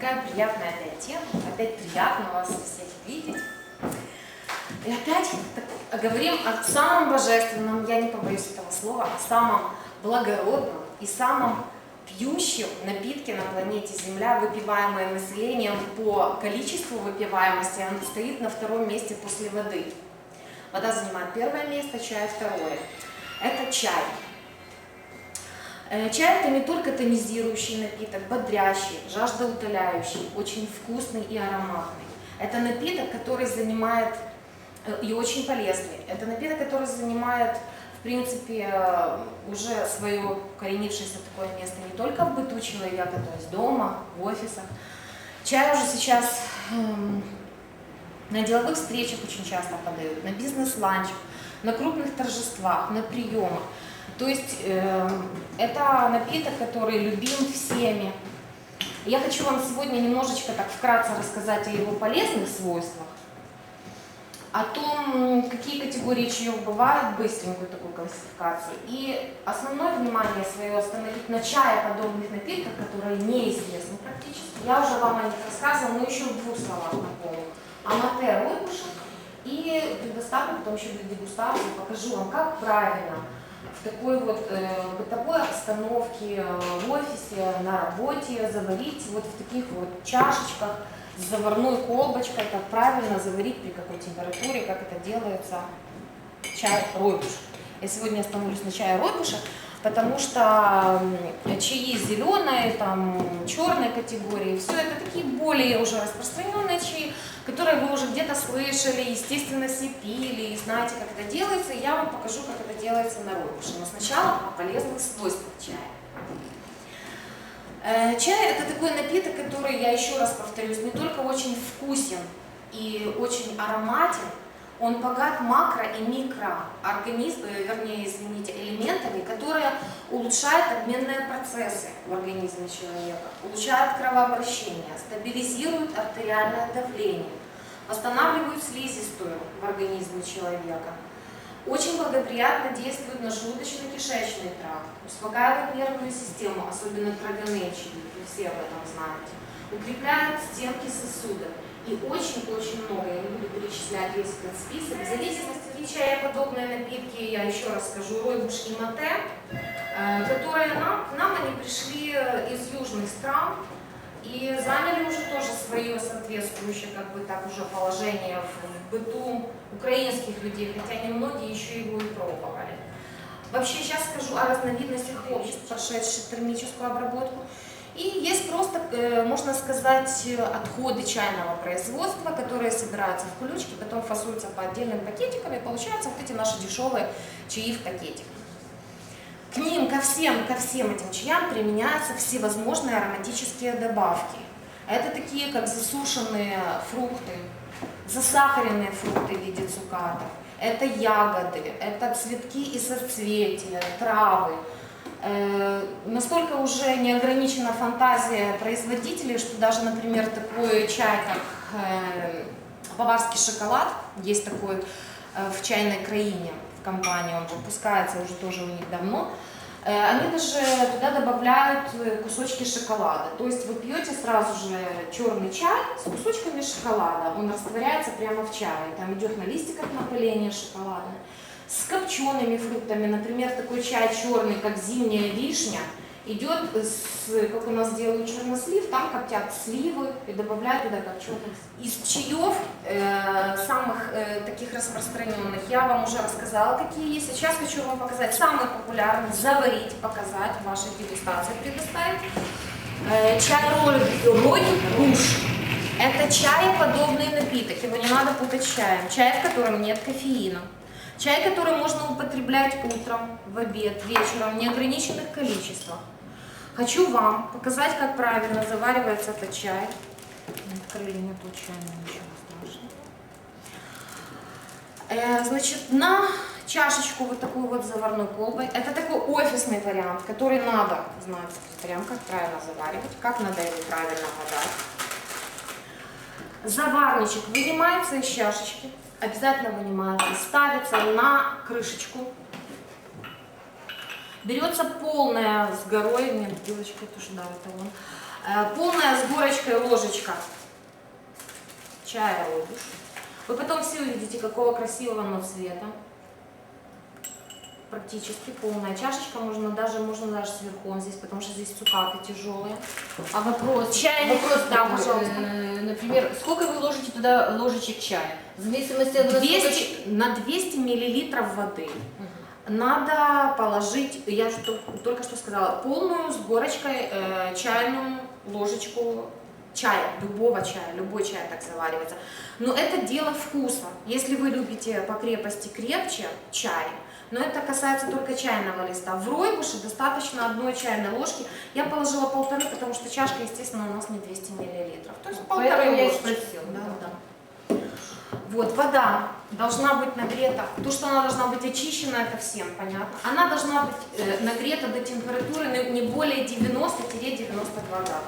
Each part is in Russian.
такая приятная опять тема. Опять приятно вас всех видеть. И опять так, говорим о самом божественном, я не побоюсь этого слова, о самом благородном и самом пьющем напитке на планете Земля, выпиваемое населением по количеству выпиваемости, оно стоит на втором месте после воды. Вода занимает первое место, чай второе. Это чай. Э, Чай это не только тонизирующий напиток, бодрящий, жаждоутоляющий, очень вкусный и ароматный. Это напиток, который занимает э, и очень полезный. Это напиток, который занимает, в принципе, э, уже свое укоренившееся такое место не только в быту человека, то есть дома, в офисах. Чай уже сейчас эм, на деловых встречах очень часто подают, на бизнес-ланчах, на крупных торжествах, на приемах. То есть э, это напиток, который любим всеми. Я хочу вам сегодня немножечко так вкратце рассказать о его полезных свойствах, о том, какие категории чаев бывают, быстренькую такую классификацию, и основное внимание свое остановить на чае подобных напитках, которые неизвестны практически. Я уже вам о них рассказывала, но еще в двух словах напомню. Амате Ройбуша и предоставлю потом еще для дегустации, покажу вам, как правильно в такой вот э, бытовой обстановке, э, в офисе, на работе заварить вот в таких вот чашечках с заварной колбочкой, как правильно заварить, при какой температуре, как это делается чай ройбуш. Я сегодня остановлюсь на чае ройбуша, потому что чаи зеленые, там черной категории, все это такие более уже распространенные чаи, которые вы уже где-то слышали, естественно, все пили, и знаете, как это делается, я вам покажу, как это делается на ройбуше. Но сначала о полезных свойствах чая. Э, Чай это такой напиток, который, я еще раз повторюсь, не только очень вкусен и очень ароматен, он богат макро- и микроорганизмами, вернее, извините, элементами, которые улучшают обменные процессы в организме человека, улучшают кровообращение, стабилизируют артериальное давление, восстанавливают слизистую в организме человека, очень благоприятно действует на желудочно-кишечный тракт, успокаивает нервную систему, особенно травяные вы все об этом знаете, укрепляет стенки сосудов и очень-очень много, я не буду перечислять весь этот список. В зависимости от чая подобные напитки, я еще раз скажу, ройбуш и мате, э, которые нам, нам они пришли из южных стран, и заняли уже тоже свое соответствующее как бы так уже положение в быту украинских людей, хотя немногие еще его и пробовали. Вообще сейчас скажу о разновидностях обществ, прошедших термическую обработку. И есть просто, э, можно сказать, отходы чайного производства, которые собираются в кулечки, потом фасуются по отдельным пакетикам, и получаются вот эти наши дешевые чаи в пакетиках. Ко всем, ко всем этим чаям применяются всевозможные ароматические добавки. Это такие, как засушенные фрукты, засахаренные фрукты в виде цукатов, это ягоды, это цветки и соцветия, травы. Э, настолько уже не ограничена фантазия производителей, что даже, например, такой чай, как э, баварский шоколад, есть такой э, в чайной краине в компании, он выпускается уже тоже у них давно, они даже туда добавляют э, кусочки шоколада. То есть вы пьете сразу же черный чай с кусочками шоколада. Он растворяется прямо в чае. Там идет на листиках напыление шоколада. С копчеными фруктами, например, такой чай черный, как зимняя вишня, идет с, как у нас делают чернослив, там коптят сливы и добавляют туда копченых. Из чаев э, самых э, таких распространенных я вам уже рассказала, какие есть. Сейчас хочу вам показать самый популярный, заварить, показать, в вашей дегустации предоставить. Э, чай роль, рой руш. Это чаеподобный напиток, его не надо путать с чаем. Чай, в котором нет кофеина. Чай, который можно употреблять утром, в обед, вечером, в неограниченных количествах. Хочу вам показать, как правильно заваривается этот чай. Открыли не тот чай, но ничего страшного. Э, Значит, на чашечку вот такой вот заварной колбой. Это такой офисный вариант, который надо знать прям, как правильно заваривать, как надо его правильно подать. Заварничек вынимается из чашечки, обязательно вынимается, ставится на крышечку. Берется полная с горой, нет, девочка тоже да, это вон. Э, полная с горочкой ложечка чая ройбуш. Вы потом все увидите, какого красивого оно цвета. Практически полная чашечка, можно даже, можно даже сверху здесь, потому что здесь цукаты тяжелые. А вопрос, Чайник, вопрос да, такой, пожалуйста. э, например, сколько вы ложите туда ложечек чая? В зависимости от того, 200, на 200 миллилитров воды надо положить, я же только, только что сказала, полную с горочкой э, чайную ложечку чая, любого чая, любой чай так заваривается. Но это дело вкуса. Если вы любите по крепости крепче чай, но это касается только чайного листа. В ройбуше достаточно одной чайной ложки. Я положила полторы, потому что чашка, естественно, у нас не 200 миллилитров. То есть полторы Поэтому я и ложечки. спросила. Да, да. Вот, вода должна быть нагрета. То, что она должна быть очищена, это всем понятно. Она должна быть э, нагрета до температуры не- более 90-92 градуса.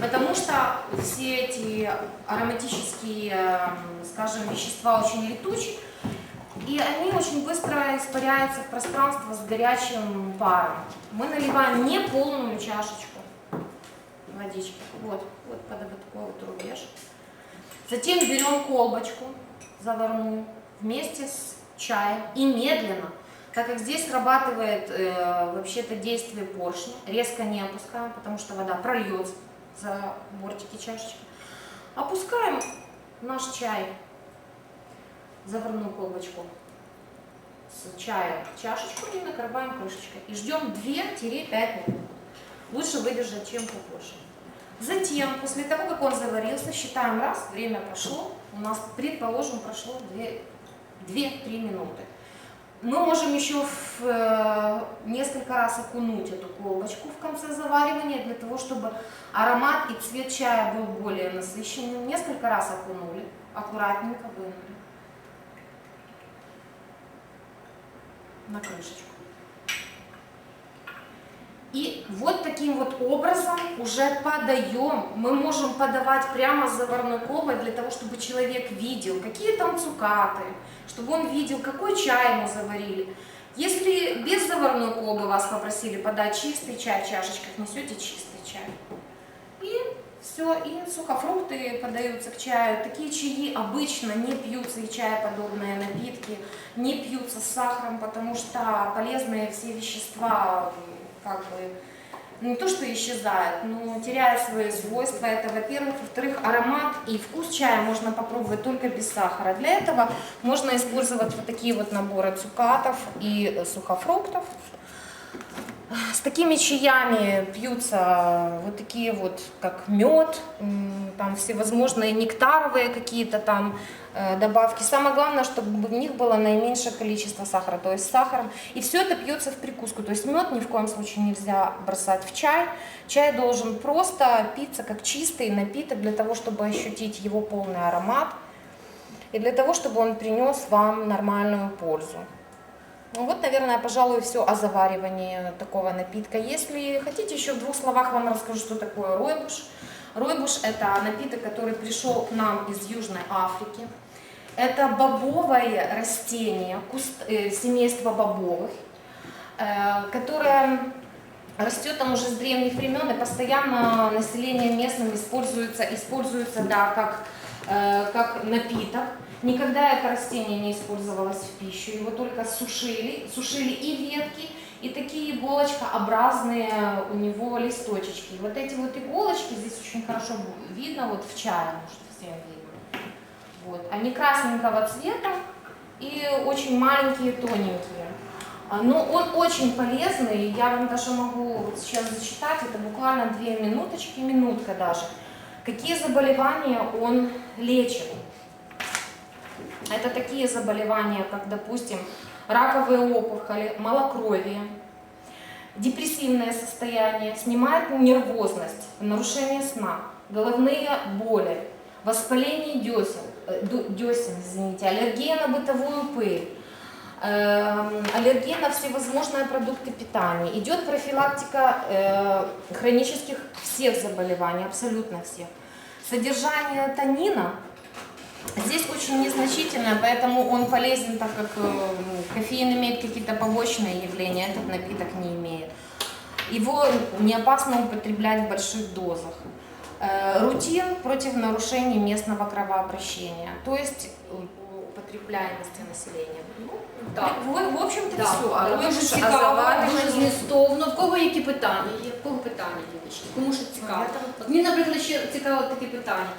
Потому что все эти ароматические, эм, скажем, вещества очень летучие, и они очень быстро испаряются в пространство с горячим паром. Мы наливаем не полную чашечку водички. Вот, вот под вот такой вот рубеж. Затем берем колбочку заварную вместе с чаем и медленно, так как здесь срабатывает э, вообще-то действие поршня, резко не опускаем, потому что вода прольется за бортики чашечки. Опускаем наш чай, заварную колбочку с чаем чашечку и накрываем крышечкой. И ждем 2-5 минут. Лучше выдержать, чем попозже. Затем, после того, как он заварился, считаем раз, время прошло, у нас, предположим, прошло 2-3 минуты. Мы можем еще в, э, несколько раз окунуть эту колбочку в конце заваривания, для того, чтобы аромат и цвет чая был более насыщенным. Несколько раз окунули, аккуратненько вынули на крышечку. И вот таким вот образом уже подаем. Мы можем подавать прямо с заварной колбой для того, чтобы человек видел, какие там цукаты, чтобы он видел, какой чай мы заварили. Если без заварной колбы вас попросили подать чистый чай в чашечках, несете чистый чай. Все, и сухофрукты подаются к чаю. Такие чаи обычно не пьются, и чаеподобные напитки не пьются с сахаром, потому что полезные все вещества как бы не то, что исчезают, но теряют свои свойства. Это, во-первых. Во-вторых, аромат и вкус чая можно попробовать только без сахара. Для этого можно использовать вот такие вот наборы цукатов и сухофруктов. С такими чаями пьются вот такие вот, как мед, там всевозможные нектаровые какие-то там э, добавки. Самое главное, чтобы в них было наименьшее количество сахара, то есть с сахаром. И все это пьется в прикуску. То есть мед ни в коем случае нельзя бросать в чай. Чай должен просто питься как чистый напиток для того, чтобы ощутить его полный аромат и для того, чтобы он принес вам нормальную пользу. Ну вот, наверное, пожалуй, все о заваривании такого напитка. Если хотите, еще в двух словах вам расскажу, что такое ройбуш. Ройбуш – это напиток, который пришел к нам из Южной Африки. Это бобовое растение, куст, э, семейство бобовых, э, которое растет там уже с древних времен, и постоянно население местным используется, используется да, как, э, как напиток. Никогда это растение не использовалось в пищу, его только сушили, сушили и ветки, и такие иголочкообразные у него листочечки. И вот эти вот иголочки, здесь очень хорошо видно, вот в чае, может всем видно. Вот. Они красненького цвета и очень маленькие, тоненькие. А, Но он очень полезный, я вам даже могу вот сейчас зачитать, это буквально две минуточки, минутка даже. Какие заболевания он лечит? Это такие заболевания, как, допустим, раковые опухоли, малокровие, депрессивное состояние, снимает нервозность, нарушение сна, головные боли, воспаление десен, э, десен, извините, аллергия на бытовую пыль, эм, аллергия на всевозможные продукты питания. Идет профилактика э, хронических всех заболеваний, абсолютно всех. Содержание танина Здесь очень незначительно, поэтому он полезен, так как э, ну, кофеин имеет какие-то побочные явления, этот напиток не имеет. Его не опасно употреблять в больших дозах. Э, Рутин против нарушений местного кровообращения, то есть э, употребляемости населения. Ну, Так. в, в общем-то, Так, все. А дуже лучше цікаво, озолачивание. дуже змістовно. В кого які питання? Є в кого питання, дівчатки? Кому що цікаво? Я там- От мені, наприклад, ще цікаво таке питання.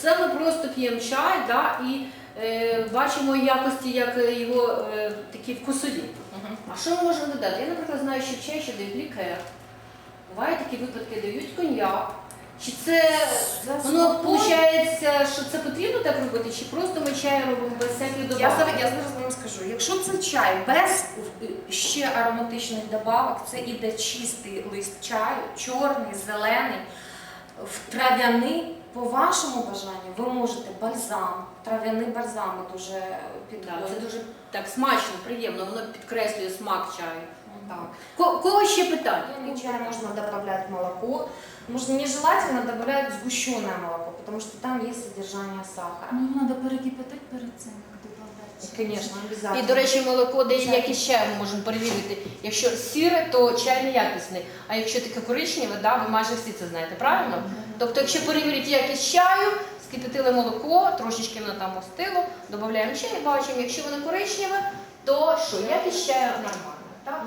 Це ми просто п'ємо чай, да, і е, бачимо якості, як його е, такі вкусові. Мгм. А що ми можемо додати? Я, наприклад, знаю, що в чай ще дають лікер. Бувають такі випадки, дають коньяк. Чи це воно виходить, що це потрібно так робити, чи просто ми чай робимо без всяких Я добавок? зараз, я зараз вам скажу, якщо це чай без е, ще ароматичних добавок, це іде чистий лист чаю, чорний, зелений, в трав'яний. По вашому бажанню ви можете бальзам, трав'яний бальзам от уже Да, підходить. це дуже так смачно, приємно, воно підкреслює смак чаю. Так. Ко- Кого ще питання? Травяный чай можно добавлять молоко. Можно нежелательно добавлять сгущенное молоко, потому что там есть содержание сахара. Ну, треба перекипятити перед цим, як додавати. Конечно, обязательно. І, до речі, молоко чаю, ми можемо перевірити. Якщо сіре, то чай неякісний. А якщо таке коричневе, да, ви майже всі це знаєте, правильно? Тобто, якщо перевірити якість чаю, скипятили молоко, трошечки воно там остило, додаємо чай і бачимо, якщо воно коричневе, то що, якість чаю нормальна.